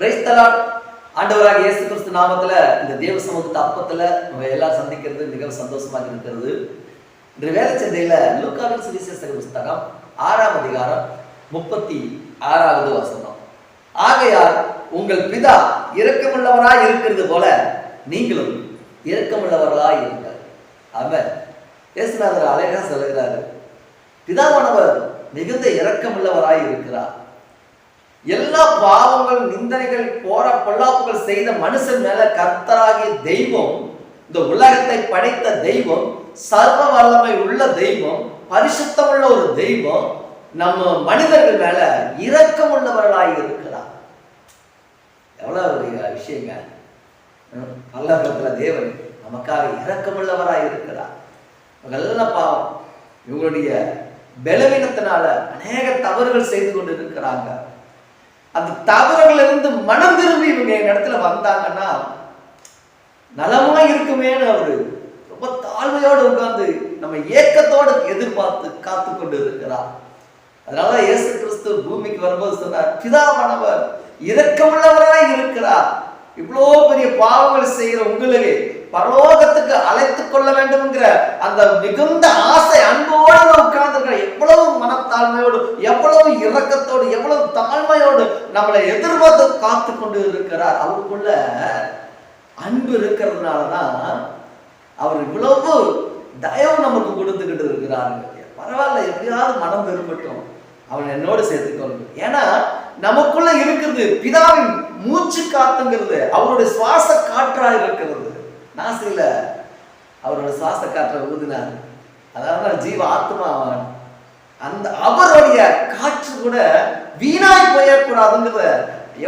கிரைஸ்தலாட் ஆண்டவராக இயேசு கிறிஸ்து நாமத்துல இந்த தேவ சமூகத்து அப்பத்துல நம்ம எல்லாம் சந்திக்கிறது மிகவும் சந்தோஷமாக இருக்கிறது. இன்று வேலை சந்தையில லூக்காவின் சுவிசேஷ புஸ்தகம் ஆறாம் அதிகாரம் முப்பத்தி ஆறாவது வசனம். ஆகையால் உங்கள் பிதா இரக்கமுள்ளவராய் இருக்கிறது போல நீங்களும் இரக்கமுள்ளவர்களாய் இருங்கள். அவர் இயேசுநாதர் அழகா சொல்லுகிறாரு. பிதாவானவர் மிகுந்த இரக்கமுள்ளவராய் இருக்கிறார். எல்லா பாவங்கள் நிந்தனைகள் போற பொல்லாப்புகள் செய்த மனுஷன் மேல கர்த்தராகிய தெய்வம் இந்த உலகத்தை படைத்த தெய்வம் சர்வ வல்லமை உள்ள தெய்வம் பரிசுத்தமுள்ள ஒரு தெய்வம் நம்ம மனிதர்கள் மேல இரக்கம் உள்ளவர்களாக இருக்கிறார். எவ்வளவு விஷயங்க. பல்லவரத்துல தேவன் நமக்காக இரக்கமுள்ளவராய் இருக்கிறார். இவங்கெல்லாம் பாவம். இவங்களுடைய பலவீனத்தினால அநேக தவறுகள் செய்து கொண்டு இருக்கிறாங்க அந்த தவறுகள் இருந்து மனம் திரும்பி இவங்க என் இடத்துல வந்தாங்கன்னா நலமா இருக்குமேன்னு அவரு ரொம்ப தாழ்மையோடு உட்கார்ந்து நம்ம ஏக்கத்தோடு எதிர்பார்த்து காத்து கொண்டு இருக்கிறார் அதனால இயேசு கிறிஸ்து பூமிக்கு வரும்போது சொன்னார் பிதாவானவர் இரக்கமுள்ளவராய் இருக்கிறார். இவ்வளோ பெரிய பாவங்கள் செய்கிற உங்களுக்கு பரலோக அந்த மிகுந்த ஆசை அன்போடு உட்கார்ந்து எவ்வளவு மனத்தாழ்மையோடு எவ்வளவு இரக்கத்தோடு எவ்வளவு தாழ்மையோடு நம்மளை எதிர்பார்த்து காத்து கொண்டு இருக்கிறார் அவருக்குள்ள அன்பு இருக்கிறதுனால தான் அவர் இவ்வளவு தயவு நமக்கு கொடுத்துக்கிட்டு இருக்கிறாரு. பரவாயில்ல எப்படியாவது மனம் திரும்பட்டும் அவன் என்னோடு சேர்த்துக்கொள்ளும் ஏன்னா நமக்குள்ள இருக்கிறது பிதாவின் மூச்சு காத்துங்கிறது அவருடைய சுவாச காற்றா இருக்கிறது. நான் சில அவரோட சுவாச காற்றை ஊதினார். அதாவது ஜீவ ஆத்மாவான் அந்த அவருடைய காற்று கூட வீணாய் போயிடக்கூடாதுங்கிறத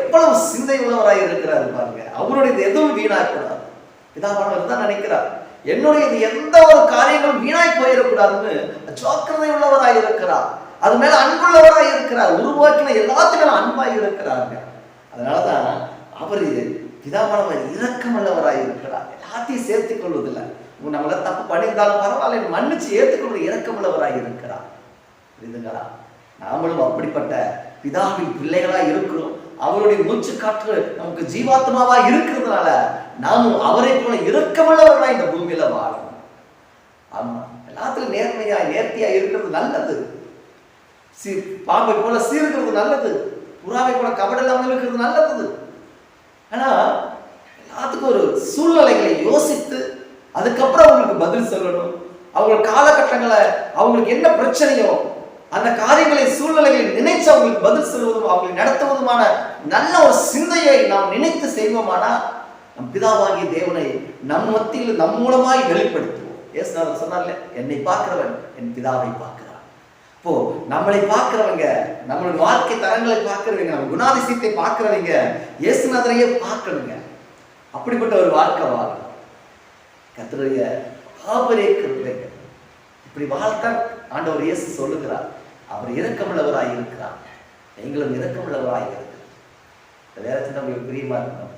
எவ்வளவு சிந்தை உள்ளவராய் இருக்கிறாரு பாருங்க. அவருடைய எதுவும் வீணாய் கூடாது பிதாவானவர் தான் நினைக்கிறார். என்னுடைய இது எந்த ஒரு காரியங்களும் வீணாய் போயிடக்கூடாதுன்னு ஜோக்கிரதை உள்ளவராய் இருக்கிறார். அது மேல அன்புள்ளவராய் இருக்கிறார். உருவாக்கின எல்லாத்துக்கும் அன்பாய் இருக்கிறாங்க அதனாலதான் அவர் பிதாவானவர் இரக்கமுள்ளவராய் இருக்கிறார். எல்லாத்தையும் சேர்த்துக் கொள்வதில்லை. நம்மள தப்பு பண்ணியிருந்தாலும் பரவாயில்ல மன்னிச்சு ஏற்றுக்கொள்ள இரக்கமுள்ளவராய் இருக்கிறார். புரியுதுங்களா? நாமளும் அப்படிப்பட்ட பிதாவின் பிள்ளைகளா இருக்கிறோம். அவருடைய மூச்சு காற்று நமக்கு ஜீவாத்மாவா இருக்கிறதுனால நாமும் அவரை போல இரக்கமுள்ளவர்களா இந்த பூமியில வாழணும் ஆமா எல்லாத்துலையும் நேர்மையா நேர்த்தியா இருக்கிறது நல்லது. சீ பாம்பை போல சீர்கிறது நல்லது. புறாவை போல கபடில்லாமல் இருக்கிறது நல்லது. ஆனா ஒரு சூழ்நிலைகளை யோசித்து அதுக்கப்புறம் அவங்களுக்கு பதில் சொல்லணும். அவங்க காலகட்டங்களை அவங்களுக்கு என்ன பிரச்சனையோ அந்த காரியங்களை சூழ்நிலைகளை நினைச்சு அவங்களுக்கு பதில் சொல்வதும் அவங்களை நடத்துவதுமான நல்ல ஒரு சிந்தையை நாம் நினைத்து செய்வோமானா நம் பிதாவாகிய தேவனை நம் மத்தியில் நம் மூலமாய் வெளிப்படுத்துவோம். ஏசுநாதர் சொன்னார்ல என்னை பார்க்கிறவன் என் பிதாவை பார்க்கிறான். இப்போ நம்மளை பார்க்கிறவங்க நம்மளுடைய வாழ்க்கை தரங்களை பார்க்கிறவங்க நம்ம குணாதிசயத்தை பார்க்கிறவங்க இயேசுநாதரையே பார்க்கணுங்க. அப்படிப்பட்ட ஒரு வாழ்க்கை வாழும். கத்தருடைய ஆபரே கிருபைங்க இப்படி வாழ்த்தான் ஆண்டவர் இயேசு சொல்லுகிறார் அவர் இரக்கமுள்ளவராய் இருக்கிறார் நீங்களும் இரக்கமுள்ளவராய் இருக்கிறார் வேற சின்ன உங்களுக்கு பிரியமா இருக்கணும்.